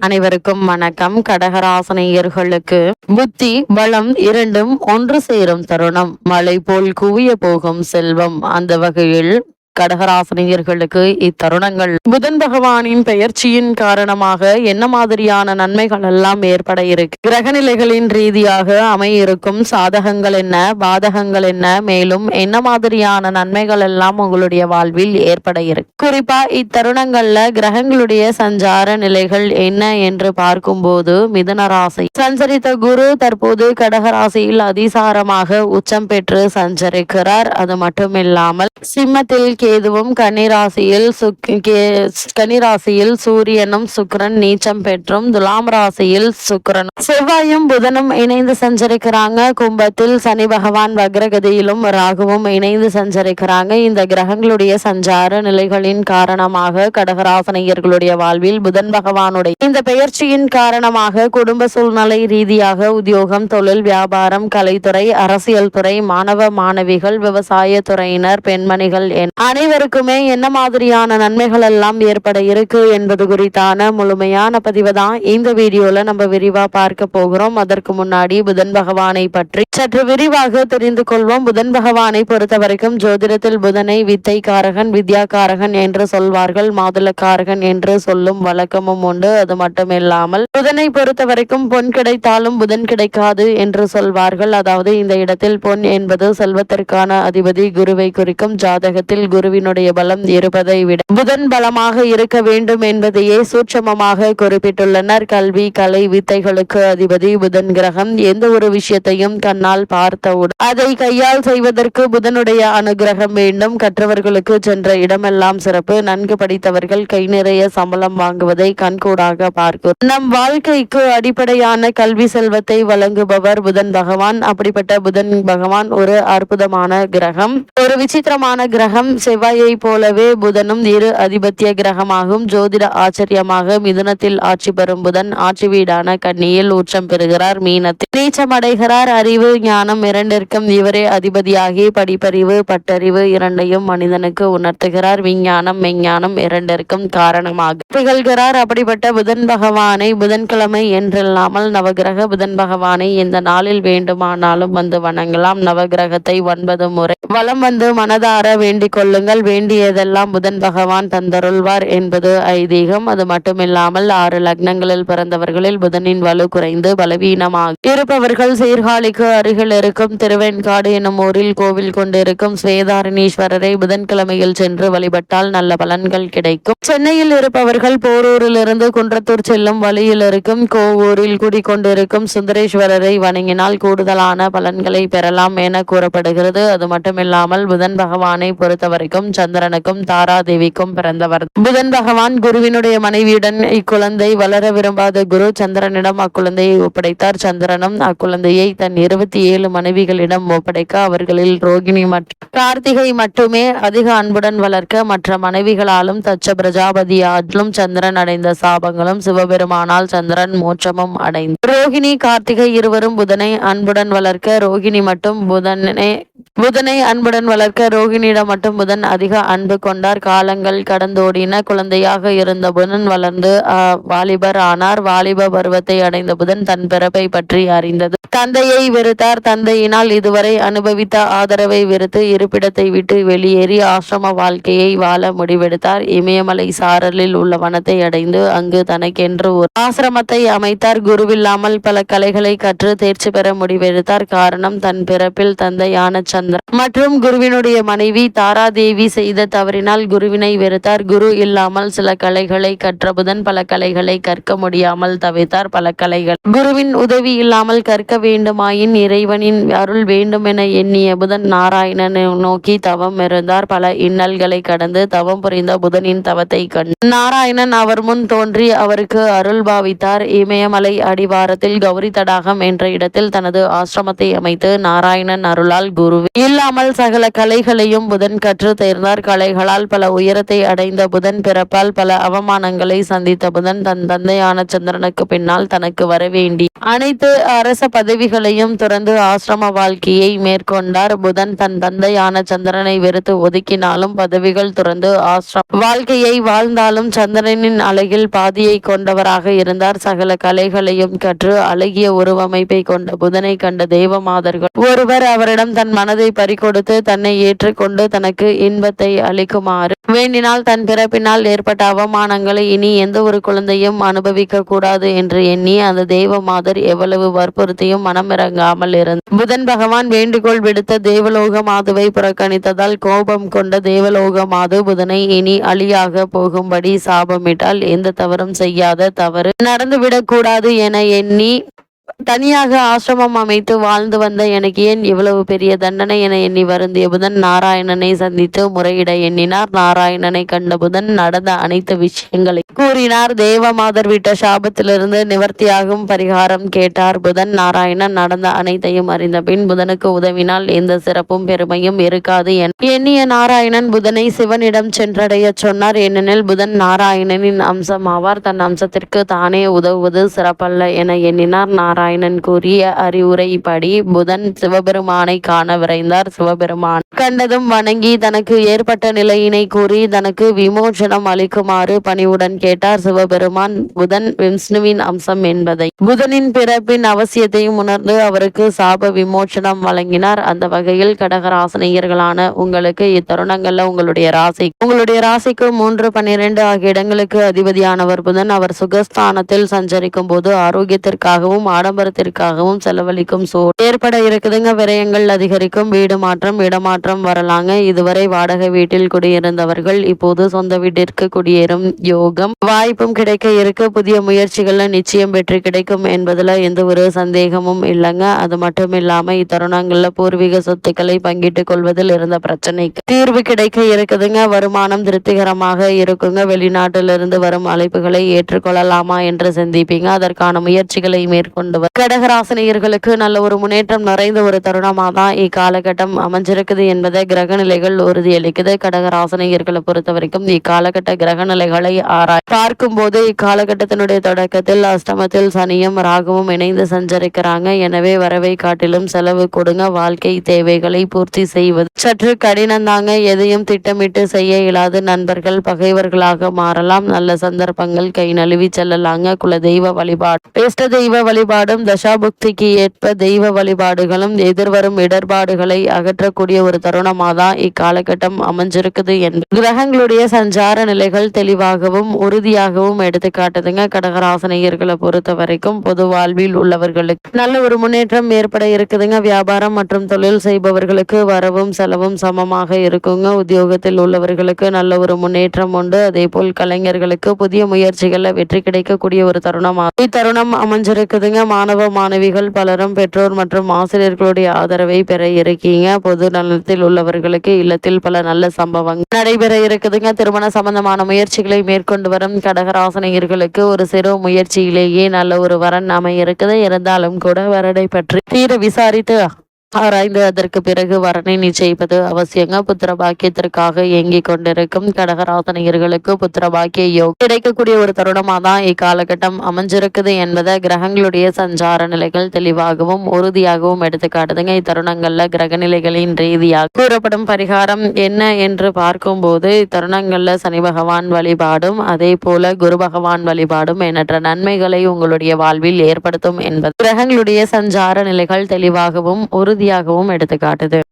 அனைவருக்கும் வணக்கம். கடகராசனையர்களுக்கு புத்தி பலம் இரண்டும் ஒன்று சேரும் தருணம். மலை போல் குவிய போகும் செல்வம் அந்த வகையில் கடகராசனியர்களுக்கு இத்தருணங்கள். புதன் பகவானின் பெயர்ச்சியின் காரணமாக என்ன மாதிரியான நன்மைகள் எல்லாம் ஏற்பட இருக்கு? கிரகநிலைகளின் ரீதியாக அமையிருக்கும் சாதகங்கள் என்ன? பாதகங்கள் என்ன? மேலும் என்ன மாதிரியான நன்மைகள் எல்லாம் உங்களுடைய வாழ்வில் ஏற்பட இருக்கு? குறிப்பா இத்தருணங்கள்ல கிரகங்களுடைய சஞ்சார நிலைகள் என்ன என்று பார்க்கும்போது மிதுன ராசி. சஞ்சரித்த குரு தற்போது கடகராசியில் அதிசாரமாக உச்சம் பெற்று சஞ்சரிக்கிறார். அது மட்டுமில்லாமல் சிம்மத்தில் கேதுவும் கன்னிராசியில் கன்னிராசியில் சூரியனும் சுக்கிரன் நீச்சம் பெற்றும் துலாம் ராசியில் சுக்கிரனும். செவ்வாயும் புதனும் இணைந்து சஞ்சரிக்கிறாங்க. கும்பத்தில் சனி பகவான் வக்ரகதியிலும் ராகுவும் இணைந்து சஞ்சரிக்கிறாங்க. இந்த கிரகங்களுடைய சஞ்சார நிலைகளின் காரணமாக கடகராசனையர்களுடைய வாழ்வில் புதன் பகவானுடைய இந்த பெயர்ச்சியின் காரணமாக குடும்ப சூழ்நிலை ரீதியாக உத்தியோகம் தொழில் வியாபாரம் கலைத்துறை அரசியல் துறை மாணவ மாணவிகள் விவசாய துறையினர் பெண்மணிகள் என அனைவருக்குமே என்ன மாதிரியான நன்மைகள் எல்லாம் ஏற்பட இருக்கு என்பது குறித்தான முழுமையான பதிவை தான் இந்த வீடியோல நம்ம விரிவா பார்க்க போகிறோம். அதற்கு முன்னாடி புதன் பகவானை பற்றி சற்று விரிவாக தெரிந்து கொள்வோம். புதன் பகவானை பொறுத்த வரைக்கும் ஜோதிடத்தில் புதனை வித்தைக்காரகன் வித்யாக்காரகன் என்று சொல்வார்கள். மாதுளக்காரகன் என்று சொல்லும் வழக்கமும் உண்டு. அது மட்டுமில்லாமல் புதனை பொறுத்த வரைக்கும் பொன் கிடைத்தாலும் புதன் கிடைக்காது என்று சொல்வார்கள். அதாவது இந்த இடத்தில் பொன் என்பது செல்வத்திற்கான அதிபதி குருவை குறிக்கும் ஜாதகத்தில் குரு குருவினுடைய பலம் இருப்பதை விட புதன் பலமாக இருக்க வேண்டும் என்பதையே சூட்சமமாக குறிப்பிட்டுள்ளனர். கல்வி கலை வித்தைகளுக்கு அதிபதி புதன் கிரகம் எந்த ஒரு விஷயத்தையும் கண்ணால் பார்த்தவுடன் அதை கையால் செய்வதற்கு புதனுடைய அனுகிரகம் வேண்டும். கற்றவர்களுக்கு சென்ற இடமெல்லாம் சிறப்பு. நன்கு படித்தவர்கள் கை நிறைய சம்பளம் வாங்குவதை கண்கூடாக பார்க்கும். நம் வாழ்க்கைக்கு அடிப்படையான கல்வி செல்வத்தை வழங்குபவர் புதன் பகவான். அப்படிப்பட்ட புதன் பகவான் ஒரு அற்புதமான கிரகம். ஒரு விசித்திரமான கிரகம். செவ்வாயை போலவே புதனும் இரு அதிபத்திய கிரகமாகும். ஜோதிட ஆச்சரியமாக மிதுனத்தில் ஆட்சி பெறும் புதன் ஆட்சி வீடான கன்னியில் உச்சம் பெறுகிறார். மீனத்தில் நீச்சம் அடைகிறார். அறிவு ஞானம் இரண்டிற்கும் இவரே அதிபதியாகி படிப்பறிவு பட்டறிவு இரண்டையும் மனிதனுக்கு உணர்த்துகிறார். விஞ்ஞானம் மெஞ்ஞானம் இரண்டிற்கும் காரணமாக திகழ்கிறார். அப்படிப்பட்ட புதன் பகவானை புதன்கிழமை என்றில்லாமல் நவகிரக புதன் பகவானை இந்த நாளில் வேண்டுமானாலும் வந்து வணங்கலாம். நவகிரகத்தை ஒன்பது முறை வலம் வந்து மனதார வேண்டிக் கொள்ளுங்கள் வேண்டியதெல்லாம் புதன் பகவான் தந்தருள்வார் என்பது ஐதீகம். அது மட்டுமில்லாமல் ஆறு லக்னங்களில் பிறந்தவர்களில் புதனின் வலு குறைந்து பலவீனமாக இருப்பவர்கள் சீர்காழிக்கு அருகில் இருக்கும் திருவெண்காடு எனும் ஊரில் கோவில் கொண்டிருக்கும் ஸ்வேதாரணீஸ்வரரை புதன்கிழமையில் சென்று வழிபட்டால் நல்ல பலன்கள் கிடைக்கும். சென்னையில் இருப்பவர்கள் போரூரிலிருந்து குன்றத்தூர் செல்லும் வழியில் இருக்கும் கோவூரில் குடிக்கொண்டிருக்கும் சுந்தரேஸ்வரரை வணங்கினால் கூடுதலான பலன்களை பெறலாம் என கூறப்படுகிறது. அது மட்டுமில்லாமல் புதன் பகவானை பொறுத்தவரை பொறுத்தவரைக்கும் சந்திரனுக்கும் தாராதேவிக்கும் பிறந்தவர். புதன் பகவான் குருவினுடைய மனைவியுடன் இக்குழந்தை வளர விரும்பாத குரு சந்திரனிடம் அக்குழந்தையை ஒப்படைத்தார். சந்திரனும் அக்குழந்தையை தன் இருபத்தி ஏழு மனைவிகளிடம் ஒப்படைக்க அவர்களில் ரோகிணி மற்றும் கார்த்திகை மட்டுமே அதிக அன்புடன் வளர்க்க மற்ற மனைவிகளாலும் தச்ச பிரஜாபதியாலும் சந்திரன் அடைந்த சாபங்களும் சிவபெருமானால் சந்திரன் மோட்சமும் அடைந்து ரோகிணி கார்த்திகை இருவரும் புதனை அன்புடன் வளர்க்க ரோகிணி மட்டும் புதனை புதனை அன்புடன் வளர்க்க ரோகிணியிடம் மட்டும் புதன் அதிக அன்பு கொண்டார். காலங்கள் கடந்தோடின குழந்தையாக இருந்த புதன் வளர்ந்து வாலிபர் ஆனார். வாலிப பருவத்தை அடைந்த புதன் தன் பிறப்பை பற்றி அறிந்தது. தந்தையை வெறுத்தார். தந்தையினால் இதுவரை அனுபவித்த ஆதரவை வெறுத்து இருப்பிடத்தை விட்டு வெளியேறி ஆசிரம வாழ்க்கையை வாழ முடிவெடுத்தார். இமயமலை சாரலில் உள்ள வனத்தை அடைந்து அங்கு தனக்கென்று ஒரு ஆசிரமத்தை அமைத்தார். குருவில்லாமல் பல கலைகளை கற்று தேர்ச்சி பெற முடிவெடுத்தார். காரணம் தன் பிறப்பில் தந்தையான சந்திரன் மற்றும் குருவினுடைய மனைவி தாராதேவி செய்த தவறினால் குருவினை வெறுத்தார். குரு இல்லாமல் சில கலைகளை கற்ற புதன் பல கலைகளை கற்க முடியாமல் தவித்தார். பல கலைகள். குருவின் உதவி இல்லாமல் கற்க வேண்டுமாயின் இறைவனின் அருள் வேண்டும் என எண்ணிய புதன் நாராயணனை நோக்கி தவம் இருந்தார். பல இன்னல்களை கடந்து தவம் புரிந்த புதனின் தவத்தை கண்டு நாராயணன் அவர் முன் தோன்றி அவருக்கு அருள் பாவித்தார். இமயமலை அடிவாரத்தில் கௌரி தடாகம் என்ற இடத்தில் தனது ஆசிரமத்தை அமைத்து நாராயணன் அருளால் குருவி இல்லாமல் சகல கலைகளையும் புதன் கற்று தேர்ந்தார். கலைகளால் பல உயரத்தை அடைந்த புதன் பிறப்பால் பல அவமானங்களை சந்தித்த புதன் தன் தந்தையான சந்திரனுக்கு பின்னால் தனக்கு வரவேண்டி. அனைத்து அரச பதவிகளையும் துறந்து ஆசிரம வாழ்க்கையை மேற்கொண்டார். புதன் தன் தந்தையான சந்திரனை வெறுத்து ஒதுக்கினாலும் பதவிகள் துறந்து ஆசிரம வாழ்க்கையை வாழ்ந்தாலும் சந்திரனின் அழகில் பாதியை கொண்டவராக இருந்தார். சகல கலைகளையும் கற்று அழகிய உருவமைப்பை கொண்ட புதனை கண்ட தெய்வமாதர்கள் ஒருவர் அவரிடம் தன் மனதை பறிகொடுத்து தன்னை ஏற்றுக்கொண்டு தனக்கு இன்பத்தை அளிக்குமாறு. வேண்டினால் தன் பிறப்பினால் ஏற்பட்ட அவமானங்களை இனி எந்த ஒரு குழந்தையும் அனுபவிக்க கூடாது என்று எண்ணி அந்த தேவமாதர் எவ்வளவு வற்புறுத்தியும் மனமிறங்காமல் இருந்த புதன் பகவான் வேண்டுகோள் விடுத்த தேவலோக மாதுவை புறக்கணித்ததால் கோபம் கொண்ட தேவலோக மாது புதனை இனி அழியாக போகும்படி சாபமிட்டால் எந்த தவறும் செய்யாத தவறு. நடந்துவிடக் கூடாது என எண்ணி தனியாக ஆசிரமம் அமைத்து வாழ்ந்து வந்த எனக்கு ஏன் இவ்வளவு பெரிய தண்டனை என எண்ணி வருந்திய புதன் நாராயணனை சந்தித்து முறையிட எண்ணினார். நாராயணனை கண்ட புதன் நடந்த அனைத்து விஷயங்களை கூறினார். தேவமாதர் விட்ட சாபத்திலிருந்து நிவர்த்தியாகும் பரிகாரம் கேட்டார் புதன். நாராயணன் நடந்த அனைத்தையும் அறிந்த பின் புதனுக்கு உதவினால் எந்த சிறப்பும் பெருமையும் இருக்காது என எண்ணிய நாராயணன் புதனை சிவனிடம் சென்றடைய சொன்னார். ஏனெனில் புதன் நாராயணனின் அம்சம் ஆவார் தன் அம்சத்திற்கு தானே உதவுவது சிறப்பல்ல என எண்ணினார். நாராயணன் கூறிய அறிவுரைப்படி புதன் சிவபெருமானை காண விரைந்தார். சிவபெருமான் கண்டதும் வணங்கி தனக்கு ஏற்பட்ட நிலையினை கூறி தனக்கு விமோசனம் அளிக்குமாறு பணிவுடன் கேட்டார். சிவபெருமான் புதன் விஷ்ணுவின் அம்சம் என்பதை. புதனின் பிறப்பின் அவசியத்தையும் உணர்ந்து அவருக்கு சாப விமோசனம் வழங்கினார். அந்த வகையில் கடகராசனியர்களான உங்களுக்கு இத்தருணங்கள்ல உங்களுடைய ராசி உங்களுடைய ராசிக்கு மூன்று பன்னிரண்டு ஆகிய இடங்களுக்கு அதிபதியானவர் புதன். அவர் சுகஸ்தானத்தில் சஞ்சரிக்கும் போது ஆரோக்கியத்திற்காகவும் ஆடம்பரத்திற்காகவும் செலவழிக்கும் சூழ் ஏற்பட இருக்குதுங்க விரயங்கள் அதிகரிக்கும். வீடு மாற்றம் இடமாற்றம் வரலாங்க. இதுவரை வாடகை வீட்டில் குடியிருந்தவர்கள் இப்போது சொந்த வீட்டிற்கு குடியேறும் யோகம். வாய்ப்பும் கிடைக்க இருக்கு. புதிய முயற்சிகள்ல நிச்சயம் வெற்றி கிடைக்கும் என்பதுல எந்த ஒரு சந்தேகமும் இல்லைங்க. அது மட்டும் இல்லாம இத்தருணங்கள்ல பூர்வீக சொத்துக்களை பங்கிட்டுக் கொள்வதில் இருந்த பிரச்சனைக்கு தீர்வு கிடைக்க இருக்குதுங்க. வருமானம் திருப்திகரமாக இருக்குங்க. வெளிநாட்டிலிருந்து வரும் அழைப்புகளை ஏற்றுக்கொள்ளலாமா என்று சிந்திப்பீங்க. அதற்கான முயற்சிகளை மேற்கொண்டு கடகராசினியர்களுக்கு நல்ல ஒரு முன்னேற்றம் நிறைந்த ஒரு தருணமாக தான் இக்காலகட்டம் அமைஞ்சிருக்குது என்பதை கிரக நிலைகள் உறுதியளிக்குது. கடகராசினியர்களை பொறுத்த வரைக்கும் இக்காலகட்ட கிரக நிலைகளை ஆராய் பார்க்கும்போது இக்காலகட்டத்தினுடைய தொடக்கத்தில் அஷ்டமத்தில் சனியும் ராகுவும் இணைந்து சஞ்சரிக்கிறாங்க. எனவே வரவை காட்டிலும் செலவு கொடுங்க. வாழ்க்கை தேவைகளை பூர்த்தி செய்வது சற்று கடினம்தாங்க எதையும் திட்டமிட்டு செய்ய இயலாது. நண்பர்கள் பகைவர்களாக மாறலாம். நல்ல சந்தர்ப்பங்கள் கை நழுவி செல்லலாங்க. குல தெய்வ வழிபாடு இஷ்ட தெய்வ மேலும் தசாபுக்திக்கு ஏற்ப தெய்வ வழிபாடுகளும் எதிர்வரும் இடர்பாடுகளை அகற்றக்கூடிய ஒரு தருணமாக தான் இக்காலகட்டம் அமைஞ்சிருக்குது என்பது. கிரகங்களுடைய சஞ்சார நிலைகள் தெளிவாகவும் உறுதியாகவும் எடுத்துக்காட்டுதுங்க கடகராசனையர்களை பொறுத்த வரைக்கும் பொது வாழ்வில் உள்ளவர்களுக்கு. நல்ல ஒரு முன்னேற்றம் ஏற்பட இருக்குதுங்க. வியாபாரம் மற்றும் தொழில் செய்பவர்களுக்கு வரவும் செலவும் சமமாக இருக்குங்க. உத்தியோகத்தில் உள்ளவர்களுக்கு நல்ல ஒரு முன்னேற்றம் உண்டு. அதே போல் கலைஞர்களுக்கு புதிய முயற்சிகளில் வெற்றி கிடைக்கக்கூடிய ஒரு தருணமாக இத்தருணம் அமைஞ்சிருக்குதுங்க. மாணவ மாணவிகள் பலரும் பெற்றோர் மற்றும் ஆசிரியர்களுடைய ஆதரவை பெற இருக்கீங்க. பொது நலத்தில் உள்ளவர்களுக்கு இல்லத்தில் பல நல்ல சம்பவங்கள் நடைபெற இருக்குதுங்க. திருமண சம்பந்தமான முயற்சிகளை மேற்கொண்டு வரும் கடகராசனையர்களுக்கு ஒரு சிறு முயற்சியிலேயே நல்ல ஒரு வரன் அமைய இருக்குது. இருந்தாலும் கூட வரடை பற்றி தீர விசாரித்து ஆராய்ந்து அதற்கு பிறகு வரனை நிச்சயிப்பது அவசியங்க. புத்திர பாக்கியத்திற்காக இயங்கிக் கொண்டிருக்கும் கடகராசனியர்களுக்கு புத்திர பாக்கிய யோகம் கிடைக்கக்கூடிய ஒரு தருணமா தான் இக்காலகட்டம் அமைஞ்சிருக்குது என்பதை கிரகங்களுடைய சஞ்சார நிலைகள் தெளிவாகவும் உறுதியாகவும் எடுத்துக்காட்டுதுங்க. இத்தருணங்கள்ல கிரக நிலைகளின் ரீதியாக கூறப்படும் பரிகாரம் என்ன என்று பார்க்கும்போது இத்தருணங்கள்ல சனி பகவான் வழிபாடும் அதே போல குரு பகவான் வழிபாடும் எண்ணற்ற நன்மைகளை உங்களுடைய வாழ்வில் ஏற்படுத்தும் என்பது. கிரகங்களுடைய சஞ்சார நிலைகள் தெளிவாகவும் உறுதியாகவும் எடுத்துக்காட்டுது.